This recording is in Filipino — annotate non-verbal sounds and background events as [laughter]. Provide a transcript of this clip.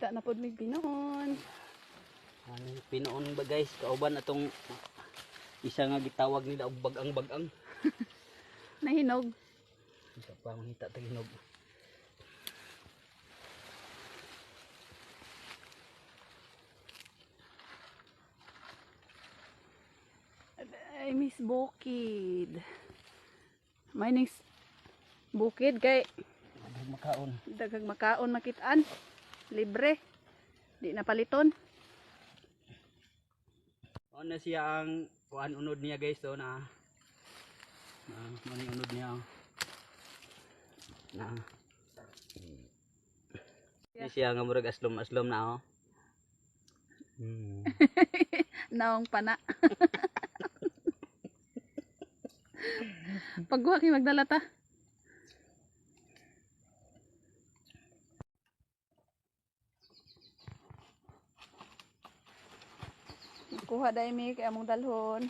Kita na pod mig pinon. Ano, pinoon ba guys, kauban atong isa nga gitawag nila og bagang-bagang. [laughs] Nahinog. Isa pa mangita taginog. Ay, Miss Bukid. My name's Bukid kay Ano makaon? dagag makaon makitaan. Libre. Di na paliton. Ano na siya ang kuan unod niya guys to na na mani unod niya. oh. Na Ini siya nga murag aslom-aslom na oh. Hmm. [laughs] Naong pana. [laughs] Pagwa kay magdala ta. Kuha dai mi kay among dalhon.